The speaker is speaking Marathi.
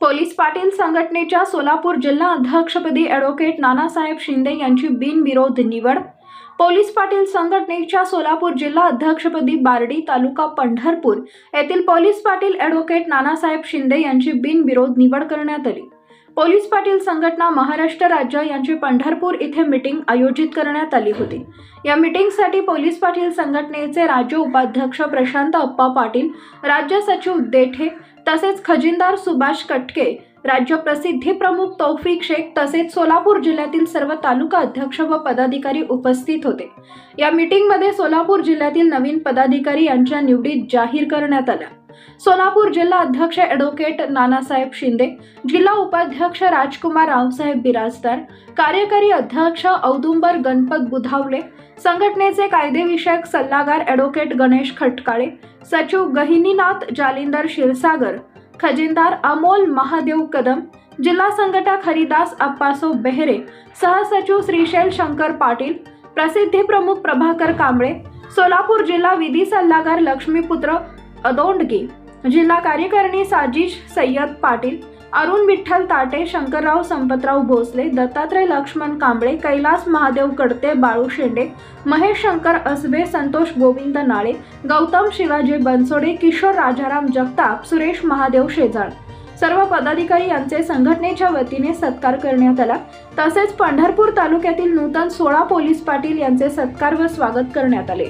पोलीस पाटील संघटनेच्या सोलापूर जिल्हा अध्यक्षपदी ॲडव्होकेट नानासाहेब शिंदे यांची बिनविरोध निवड. पोलीस पाटील संघटनेच्या सोलापूर जिल्हा अध्यक्षपदी बार्डी तालुका पंढरपूर येथील पोलीस पाटील ॲडव्होकेट नानासाहेब शिंदे यांची बिनविरोध निवड करण्यात आली. पोलीस पाटील संघटना महाराष्ट्र राज्य यांची पंढरपूर इथे मीटिंग आयोजित करण्यात आली होती. या मीटिंगसाठी पोलीस पाटील संघटनेचे राज्य उपाध्यक्ष प्रशांत अप्पा पाटील राज्य सचिव देठे तसेच खजिनदार सुभाष कटके राज्य प्रसिद्धी प्रमुख तौफिक शेख तसेच सोलापूर जिल्ह्यातील सर्व तालुका अध्यक्ष व पदाधिकारी उपस्थित होते. या मीटिंगमध्ये सोलापूर जिल्ह्यातील नवीन पदाधिकारी यांच्या निवडी जाहीर करण्यात आल्या. सोलापूर जिल्हा अध्यक्ष ॲडव्होकेट नानासाहेब शिंदे जिल्हा उपाध्यक्ष राजकुमार रावसाहेब बिराजदार कार्यकारी अध्यक्ष औदुंबर गणपत बुधावले संघटनेचे कायदेविषयक सल्लागार ॲडव्होकेट गणेश खटकाळे सचिव गहिनीनाथ जालिंदर क्षीरसागर खजिनदार अमोल महादेव कदम जिल्हा संघटक हरिदास अप्पासो बेहरे सहसचिव श्रीशैल शंकर पाटील प्रसिद्धी प्रमुख प्रभाकर कांबळे सोलापूर जिल्हा विधी सल्लागार लक्ष्मीपुत्र अदोंडगे. जिल्हा कार्यकारिणी साजिश सय्यद पाटील अरुण विठ्ठल ताटे शंकरराव संपतराव भोसले दत्तात्रय लक्ष्मण कांबळे कैलास महादेव कडते बाळू शेंडे महेश शंकर असबे संतोष गोविंद नाळे गौतम शिवाजी बनसोडे किशोर राजाराम जगताप सुरेश महादेव शेजाळ सर्व पदाधिकारी यांचे संघटनेच्या वतीने सत्कार करण्यात आला. तसेच पंढरपूर तालुक्यातील नूतन सोळा पोलीस पाटील यांचे सत्कार व स्वागत करण्यात आले.